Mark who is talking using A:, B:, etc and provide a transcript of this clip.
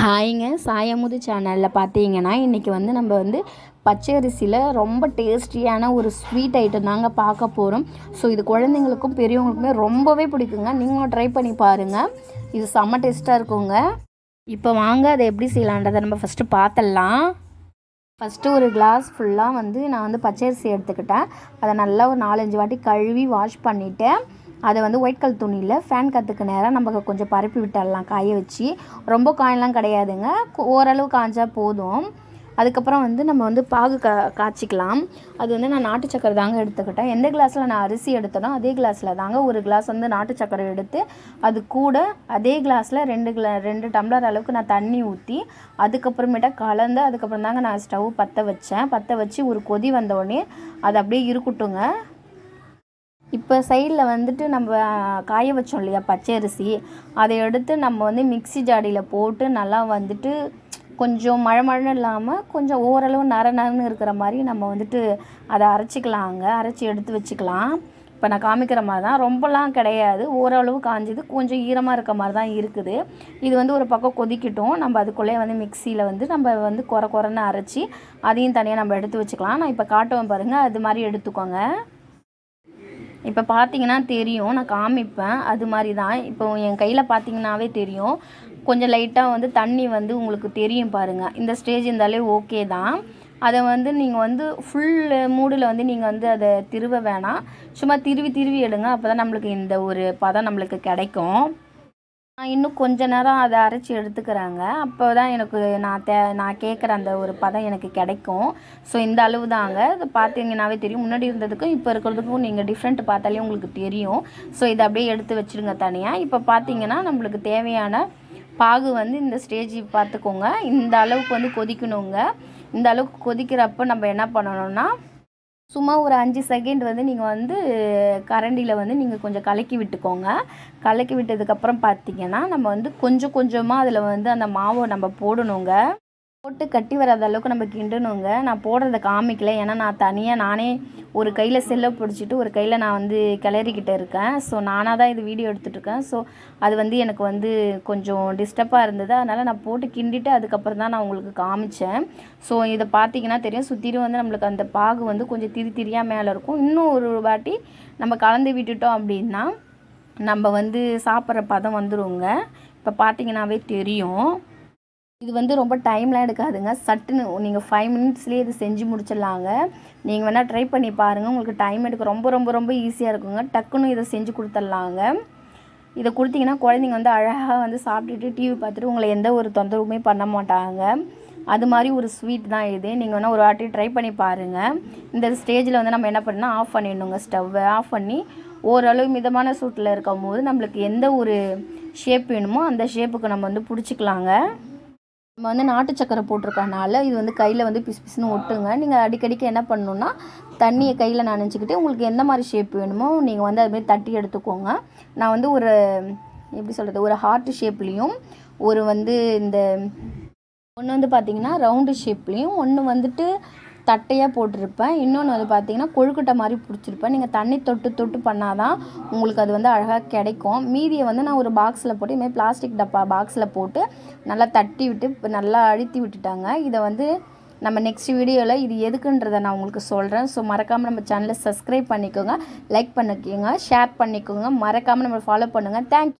A: ஹாய்ங்க. சாயமுது சேனலில் பார்த்தீங்கன்னா இன்றைக்கி வந்து நம்ம வந்து பச்சை அரிசியில் ரொம்ப டேஸ்டியான ஒரு ஸ்வீட் ஐட்டம் தாங்க பார்க்க போகிறோம் ஸோ இது குழந்தைங்களுக்கும் பெரியவங்களுக்குமே ரொம்பவே பிடிக்குங்க. நீங்களும் ட்ரை பண்ணி பாருங்கள் இது செம்ம டேஸ்ட்டாக இருக்குங்க. இப்போ வாங்க அதை எப்படி செய்யலான்றதை நம்ம ஃபஸ்ட்டு பார்த்துடலாம் ஃபஸ்ட்டு ஒரு கிளாஸ் ஃபுல்லாக வந்து நான் வந்து பச்சரிசி எடுத்துக்கிட்டேன். அதை நல்லா ஒரு நாலஞ்சு வாட்டி கழுவி வாஷ் பண்ணிவிட்டேன் அதை வந்து ஒயிட் கலர் துணியில் ஃபேன் கற்றுக்கு நேராக நம்ம கொஞ்சம் பரப்பி விட்டுடலாம் காய வச்சு. ரொம்ப காயெல்லாம் கிடையாதுங்க. ஓரளவு காய்ஞ்சா போதும். அதுக்கப்புறம் வந்து நம்ம வந்து பாகு கா காய்ச்சிக்கலாம். அது வந்து நான் நாட்டு சக்கரை தாங்க எடுத்துக்கிட்டேன். எந்த கிளாஸில் நான் அரிசி எடுத்தனோ அதே கிளாஸில் தாங்க ஒரு கிளாஸ் வந்து நாட்டு சக்கரை எடுத்து அது கூட அதே கிளாஸில் ரெண்டு கிளா ரெண்டு டம்ளர் அளவுக்கு நான் தண்ணி ஊற்றி அதுக்கப்புறமேட்டா கலந்து அதுக்கப்புறம் தாங்க நான் ஸ்டவ் பற்ற வச்சேன். பற்ற வச்சு ஒரு கொதி வந்த உடனே அது அப்படியே இருக்கட்டுங்க. இப்போ சைடில் வந்துட்டு நம்ம காய வச்சோம் இல்லையா பச்சை அரிசி அதை எடுத்து நம்ம வந்து மிக்ஸி ஜாடியில் போட்டு நல்லா வந்துட்டு கொஞ்சம் மழை மழைன்னு இல்லாமல் கொஞ்சம் ஓரளவு நர நரன்னு இருக்கிற மாதிரி நம்ம வந்துட்டு அதை அரைச்சிக்கலாங்க அரைச்சி எடுத்து வச்சுக்கலாம். இப்போ நான் காமிக்கிற மாதிரி தான். ரொம்பலாம் கிடையாது. ஓரளவு காஞ்சது. கொஞ்சம் ஈரமாக இருக்க மாதிரி தான் இருக்குது. இது வந்து ஒரு பக்கம் கொதிக்கட்டும். நம்ம அதுக்குள்ளேயே வந்து மிக்சியில் வந்து நம்ம வந்து குறை குறைன்னு அரைச்சி அதையும் தனியாக நம்ம எடுத்து வச்சுக்கலாம். நான் இப்போ காட்டுவேன் பாருங்கள் அது மாதிரி எடுத்துக்கோங்க. இப்போ பார்த்தீங்கன்னா தெரியும் நான் காமிப்பேன். அது மாதிரி தான் இப்போ என் கையில் பார்த்தீங்கன்னாவே தெரியும். கொஞ்சம் லைட்டாக வந்து தண்ணி வந்து உங்களுக்கு தெரியும் பாருங்கள் இந்த ஸ்டேஜ் இருந்தாலே ஓகே தான். அதை வந்து நீங்கள் வந்து ஃபுல் மூடில் வந்து நீங்கள் வந்து அதை திருவ வேணாம். சும்மா திருவி திருவி எடுங்க. அப்போ தான் நம்மளுக்கு இந்த ஒரு பதம் நம்மளுக்கு கிடைக்கும். நான் இன்னும் கொஞ்ச நேரம் அதை அரைச்சி எடுத்துக்கிறாங்க. அப்போ தான் எனக்கு நான் தே நான் கேட்குற அந்த ஒரு பதம் எனக்கு கிடைக்கும். ஸோ இந்த அளவு தாங்க இது பார்த்தீங்கன்னாவே தெரியும். முன்னாடி இருந்ததுக்கும் இப்போ இருக்கிறதுக்கும் நீங்கள் டிஃப்ரெண்ட் பார்த்தாலே உங்களுக்கு தெரியும். ஸோ இதை அப்படியே எடுத்து வச்சுருங்க தனியாக இப்போ பார்த்தீங்கன்னா நம்மளுக்கு தேவையான பாகு வந்து இந்த ஸ்டேஜ் பார்த்துக்கோங்க. இந்த அளவுக்கு வந்து கொதிக்கணுங்க. இந்த அளவுக்கு கொதிக்கிறப்ப நம்ம என்ன பண்ணணும்னா சும்மா ஒரு அஞ்சு செகண்ட் வந்து நீங்கள் வந்து கரண்டியில் வந்து நீங்கள் கொஞ்சம் கலக்கி விட்டுக்கோங்க. கலக்கி விட்டதுக்கப்புறம் பார்த்தீங்கன்னா நம்ம வந்து கொஞ்சம் கொஞ்சமாக அதில் வந்து அந்த மாவை நம்ம போடணுங்க. போட்டு கட்டி வராத அளவுக்கு நம்ம கிண்டணுங்க. நான் போடுறத காமிக்கல. ஏன்னா நான் தனியாக நானே ஒரு கையில் செல்லை பிடிச்சிட்டு ஒரு கையில் நான் வந்து கிளறிக்கிட்டு இருக்கேன். ஸோ நானாக தான் இது வீடியோ எடுத்துகிட்டு இருக்கேன். ஸோ அது வந்து எனக்கு வந்து கொஞ்சம் டிஸ்டர்பாக இருந்தது. அதனால் நான் போட்டு கிண்டிட்டு அதுக்கப்புறம் தான் நான் உங்களுக்கு காமிச்சேன். ஸோ இதை பார்த்தீங்கன்னா தெரியும். சுற்றிலும் வந்து நம்மளுக்கு அந்த பாகு வந்து கொஞ்சம் திரி திரியாக மேலே இருக்கும். இன்னும் ஒரு வாட்டி நம்ம கலந்து விட்டுட்டோம் அப்படின்னா நம்ம வந்து சாப்பிட்ற பதம் வந்துருங்க. இப்போ பார்த்தீங்கன்னாவே தெரியும். இது வந்து ரொம்ப டைம்லாம் எடுக்காதுங்க. சட்டுன்னு நீங்கள் ஃபைவ் மினிட்ஸ்லேயே இது செஞ்சு முடிச்சிடலாங்க. நீங்கள் வேணால் ட்ரை பண்ணி பாருங்கள் உங்களுக்கு டைம் எடுக்க ரொம்ப ரொம்ப ரொம்ப ஈஸியாக இருக்குங்க. டக்குன்னு இதை செஞ்சு கொடுத்துட்லாங்க. இதை கொடுத்தீங்கன்னா குழந்தைங்க வந்து அழகாக வந்து சாப்பிட்டுட்டு டிவி பார்த்துட்டு உங்களை எந்த ஒரு தொந்தரவுமே பண்ண மாட்டாங்க. அது மாதிரி ஒரு ஸ்வீட் தான் இது. நீங்கள் வேணால் ஒரு வாட்டி ட்ரை பண்ணி பாருங்கள் இந்த ஸ்டேஜில் வந்து நம்ம என்ன பண்ணால் ஆஃப் பண்ணிடணுங்க. ஸ்டவ்வை ஆஃப் பண்ணி ஓரளவு மிதமான சூட்டில் இருக்கும் போது நம்மளுக்கு எந்த ஒரு ஷேப் வேணுமோ அந்த ஷேப்புக்கு நம்ம வந்து பிடிச்சிக்கலாங்க. நம்ம வந்து நாட்டு சக்கரை போட்டிருக்கனால இது வந்து கையில் வந்து பிசு பிசுன்னு ஒட்டுங்க. நீங்கள் அடிக்கடிக்கு என்ன பண்ணணுன்னா தண்ணியை கையில் நனைச்சிக்கிட்டு உங்களுக்கு எந்த மாதிரி ஷேப் வேணுமோ நீங்கள் வந்து அதுமாரி தட்டி எடுத்துக்கோங்க. நான் வந்து ஒரு எப்படி சொல்கிறது ஒரு ஹார்ட் ஷேப்லேயும் ஒரு வந்து இந்த ஒன்று வந்து பார்த்தீங்கன்னா ரவுண்டு ஷேப்லேயும் ஒன்று வந்துட்டு தட்டையாக போட்டிருப்பேன். இன்னொன்று வந்து பார்த்தீங்கன்னா கொழுக்கட்டை மாதிரி பிடிச்சிருப்பேன். நீங்கள் தண்ணி தொட்டு தொட்டு பண்ணாதான் உங்களுக்கு அது வந்து அழகாக கிடைக்கும். மீதியை வந்து நான் ஒரு பாக்ஸில் போட்டு இதுமாதிரி பிளாஸ்டிக் டப்பா பாக்ஸில் போட்டு நல்லா தட்டி விட்டு நல்லா அழுத்தி விட்டுட்டாங்க. இதை வந்து நம்ம நெக்ஸ்ட் வீடியோவில் இது எதுக்குன்றதை நான் உங்களுக்கு சொல்கிறேன் ஸோ மறக்காமல் நம்ம சேனலை சப்ஸ்கிரைப் பண்ணிக்கோங்க லைக் பண்ணிக்கோங்க ஷேர் பண்ணிக்கோங்க. மறக்காமல் நம்ம ஃபாலோ பண்ணுங்கள் தேங்க்